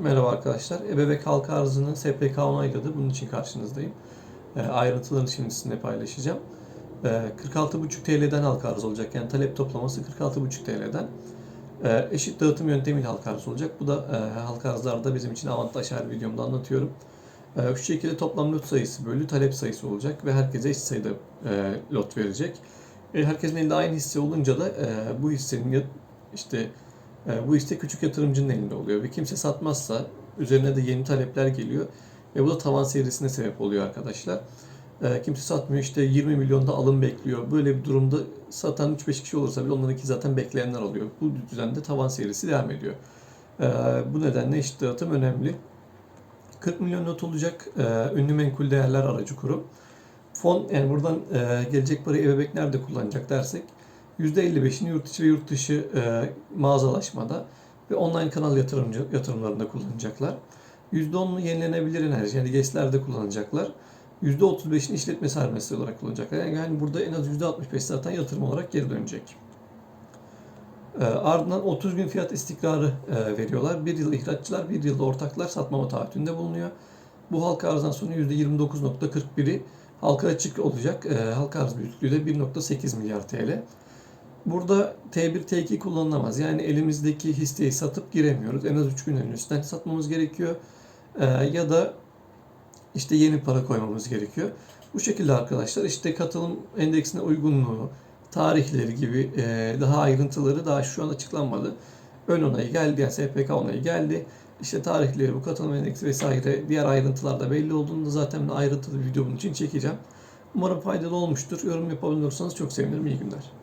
Merhaba arkadaşlar. Ebebek halka arzını SPK onayladı. Bunun için karşınızdayım. E, ayrıntılarını şimdi sizinle paylaşacağım. E, 46,5 TL'den halka arz olacak. Yani talep toplaması 46,5 TL'den. E, eşit dağıtım yöntemiyle halka arz olacak. Bu da e, halka arzlarda bizim için avantaj her videomda anlatıyorum. E, şu şekilde toplam lot sayısı bölü talep sayısı olacak ve herkese eşit sayıda e, lot verecek. E, herkesin elinde aynı hisse olunca da e, bu hissenin işte bu hisse küçük yatırımcının elinde oluyor ve kimse satmazsa üzerine de yeni talepler geliyor ve bu da tavan seyrisine sebep oluyor arkadaşlar. E, kimse satmıyor işte 20 milyonda alım bekliyor. Böyle bir durumda satan 3-5 kişi olursa bile onlarınki zaten bekleyenler oluyor. Bu düzende tavan serisi devam ediyor. E, bu nedenle eşit dağıtım önemli. 40 milyon not olacak e, ünlü menkul değerler aracı kurum. Fon yani buradan e, gelecek parayı ebeveyn nerede kullanacak dersek %55'ini yurt içi ve yurt dışı e, mağazalaşmada ve online kanal yatırımcı, yatırımlarında kullanacaklar. %10'unu yenilenebilir enerji yani GES'lerde kullanacaklar. %35'ini işletme serbestisi olarak kullanacaklar. Yani, yani burada en az %65 zaten yatırım olarak geri dönecek. E, ardından 30 gün fiyat istikrarı e, veriyorlar. Bir yıl ihraççılar, bir yılda ortaklar satmama taahhütünde bulunuyor. Bu halka arzdan sonra %29.41'i halka açık olacak. E, halka arz büyüklüğü de 1.8 milyar TL. Burada T1, T2 kullanılamaz. Yani elimizdeki hisseyi satıp giremiyoruz. En az 3 gün öncesinden satmamız gerekiyor. Ee, ya da işte yeni para koymamız gerekiyor. Bu şekilde arkadaşlar işte katılım endeksine uygunluğu, tarihleri gibi e, daha ayrıntıları daha şu an açıklanmadı. Ön onayı geldi yani SPK onayı geldi. İşte tarihleri, bu katılım endeksi vesaire diğer ayrıntılar da belli olduğunda zaten ayrıntılı bir video bunun için çekeceğim. Umarım faydalı olmuştur. Yorum yapabiliyorsanız çok sevinirim. İyi günler.